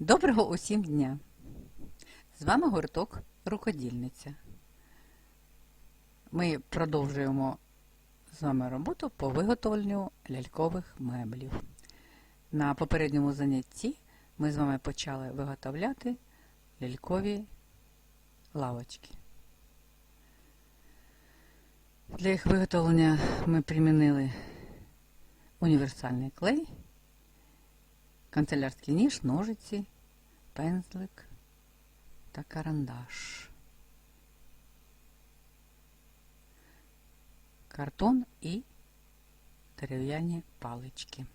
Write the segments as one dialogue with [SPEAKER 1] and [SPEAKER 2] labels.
[SPEAKER 1] Доброго усім дня! З вами гурток Рукодільниця. Ми продовжуємо з вами роботу по виготовленню лялькових меблів. На попередньому занятті ми з вами почали виготовляти лялькові лавочки. Для їх виготовлення ми примінили універсальний клей канцелярський ніж, ножиці, пензлик та карандаш. Картон і дерев'яні палички.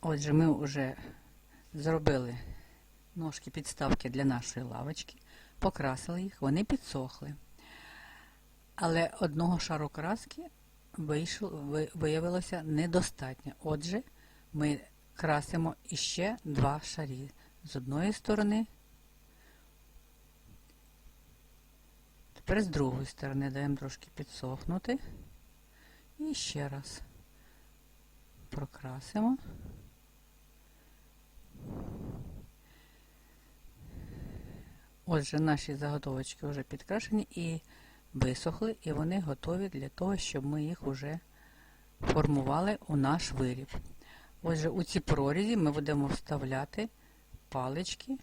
[SPEAKER 1] Отже, ми вже зробили ножки підставки для нашої лавочки, покрасили їх, вони підсохли. Але одного шару краски вийшло, виявилося недостатньо. Отже, ми красимо іще два шарі. З одної сторони, тепер з другої сторони даємо трошки підсохнути. І ще раз прокрасимо. Отже, наші заготовочки вже підкрашені і висохли, і вони готові для того, щоб ми їх вже формували у наш виріб. Отже, у ці прорізі ми будемо вставляти палички,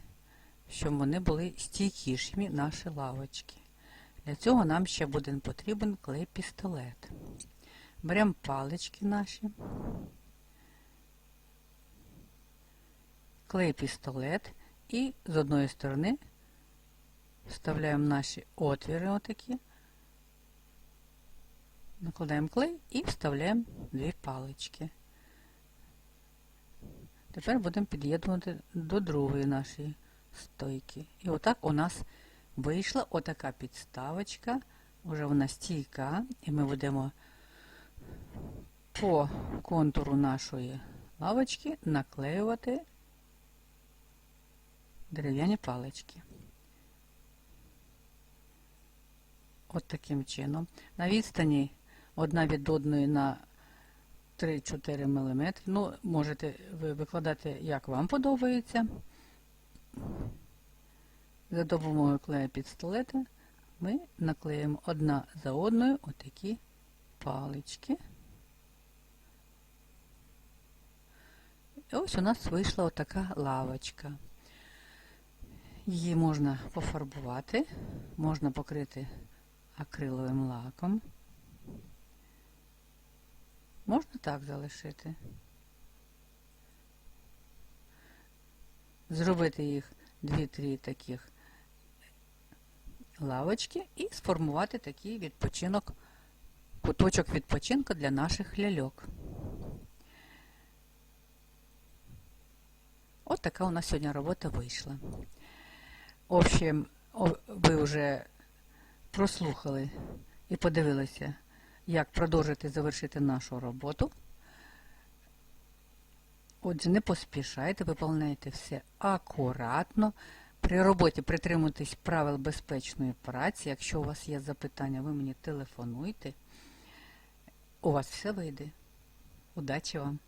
[SPEAKER 1] щоб вони були стійкішими, наші лавочки. Для цього нам ще буде потрібен клей-пістолет. Беремо палички наші, клей-пістолет і з одної сторони вставляємо наші отвіри отакі, накладаємо клей і вставляємо дві палички. Тепер будемо під'єднувати до другої нашої стойки. І отак у нас вийшла отака підставочка. Уже вона стійка, і ми будемо по контуру нашої лавочки наклеювати дерев'яні палички. От таким чином. На відстані одна від одної на 3-4 мм. Ну, можете ви викладати, як вам подобається. За допомогою клея пістолета ми наклеїмо одна за одною отакі палички. І ось у нас вийшла отака лавочка. Її можна пофарбувати, можна покрити акриловим лаком. Можна так залишити. Зробити їх 2-3 таких лавочки і сформувати такий відпочинок, куточок відпочинку для наших ляльок. От така у нас сьогодні робота вийшла. В общем, ви вже прослухали і подивилися, як продовжити завершити нашу роботу. Отже, не поспішайте, виповняйте все акуратно. При роботі притримуйтесь правил безпечної праці. Якщо у вас є запитання, ви мені телефонуйте. У вас все вийде. Удачі вам!